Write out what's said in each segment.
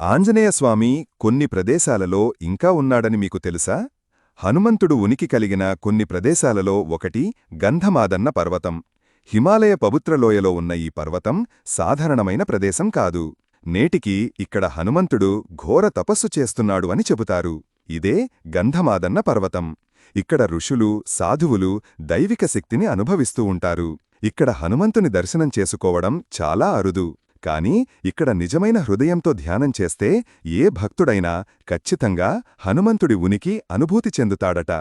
ఆంజనేయస్వామి కొన్ని ప్రదేశాలలో ఇంకా ఉన్నాడని మీకు తెలుసా? హనుమంతుడు ఉనికి కలిగిన కొన్ని ప్రదేశాలలో ఒకటి గంధమాదన్న పర్వతం. హిమాలయ పవిత్రలోయలో ఉన్న ఈ పర్వతం సాధారణమైన ప్రదేశం కాదు. నేటికి ఇక్కడ హనుమంతుడు ఘోర తపస్సు చేస్తున్నాడు అని చెబుతారు. ఇదే గంధమాదన్న పర్వతం. ఇక్కడ ఋషులు సాధువులు దైవిక శక్తిని అనుభవిస్తూ ఉంటారు. ఇక్కడ హనుమంతుని దర్శనం చేసుకోవడం చాలా అరుదు. కాని ఇక్కడ నిజమైన హృదయంతో ధ్యానం చేస్తే ఏ భక్తుడైనా ఖచ్చితంగా హనుమంతుడి ఉనికి అనుభూతి చెందుతాడట.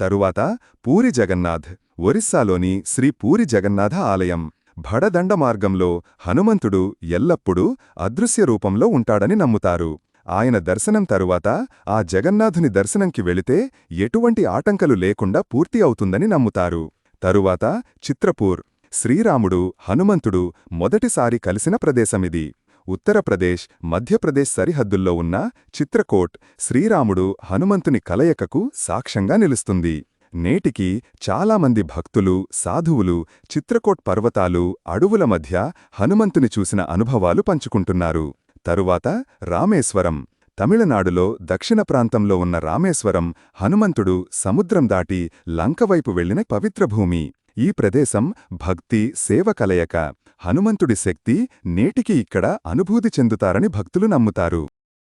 తరువాత పూరి జగన్నాథ్ ఒరిస్సాలోని శ్రీ పూరి జగన్నాథ ఆలయం. భడదండ మార్గంలో హనుమంతుడు ఎల్లప్పుడూ అదృశ్య రూపంలో ఉంటాడని నమ్ముతారు. ఆయన దర్శనం తరువాత ఆ జగన్నాథుని దర్శనంకి వెళితే ఎటువంటి ఆటంకలు లేకుండా పూర్తి అవుతుందని నమ్ముతారు. తరువాత చిత్రపూర్. శ్రీరాముడు హనుమంతుడు మొదటిసారి కలిసిన ప్రదేశమిది. ఉత్తరప్రదేశ్ మధ్యప్రదేశ్ సరిహద్దుల్లో ఉన్న చిత్రకోట్ శ్రీరాముడు హనుమంతుని కలయికకు సాక్ష్యంగా నిలుస్తుంది. నేటికి చాలామంది భక్తులు సాధువులు చిత్రకోట్ పర్వతాలు అడవుల మధ్య హనుమంతుని చూసిన అనుభవాలు పంచుకుంటున్నారు. తరువాత రామేశ్వరం. తమిళనాడులో దక్షిణ ప్రాంతంలో ఉన్న రామేశ్వరం హనుమంతుడు సముద్రం దాటి లంకవైపు వెళ్ళిన పవిత్ర భూమి. ఈ ప్రదేశం భక్తి సేవ కలయక. హనుమంతుడి శక్తి నేటికి ఇక్కడ అనుభూతి చెందుతారని భక్తులు నమ్ముతారు.